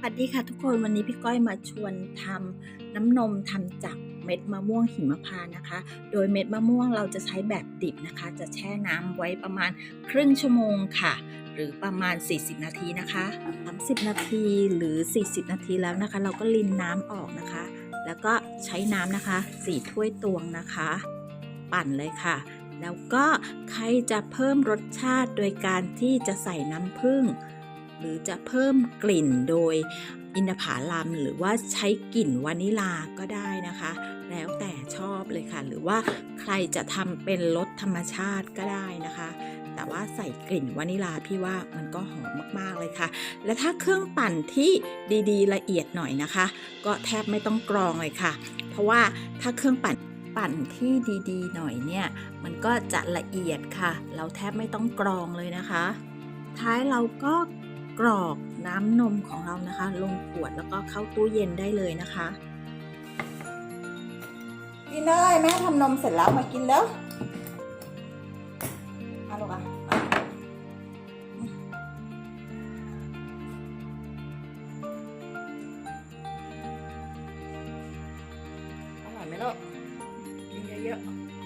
สวัสดีค่ะทุกคนวันนี้พี่ก้อยมาชวนทำน้ำนมทำจากเม็ดมะม่วงหิมพานนะคะ โดยเม็ดมะม่วงเราจะใช้แบบดิบนะคะ จะแช่น้ำไว้ประมาณครึ่งชั่วโมงค่ะ หรือประมาณ 40 นาทีนะคะ30 นาทีหรือ 40 นาทีแล้วนะคะ เราก็ลินน้ำออกนะคะ แล้วก็ใช้น้ำนะคะ4ถ้วยตวงนะคะ ปั่นเลยค่ะ แล้วก็ใครจะเพิ่มรสชาติโดยการที่จะใส่น้ำผึ้ง หรือจะเพิ่มกลิ่นโดยอินทผลัมหรือว่าใช้กลิ่นวานิลาก็ได้นะคะ แล้วแต่ชอบเลยค่ะ หรือว่าใครจะทำเป็นรสธรรมชาติก็ได้นะคะ แต่ว่าใส่กลิ่นวานิลาพี่ว่ามันก็หอมมากๆเลยค่ะ และถ้าเครื่องปั่นที่ดีๆ ละเอียดหน่อยนะคะ ก็แทบไม่ต้องกรองเลยค่ะ เพราะว่าถ้าเครื่องปั่นปั่นที่ดีๆ หน่อยเนี่ย มันก็จะละเอียดค่ะ เราแทบไม่ต้องกรองเลยนะคะ ท้ายเราก็ กรอกน้ำนมของเรานะคะ ลงขวดแล้วก็เข้าตู้เย็นได้เลยนะคะ กินได้แม่ทำนมเสร็จแล้วมากินแล้วเอาลูกอะอร่อยไหมลูกกินเยอะๆ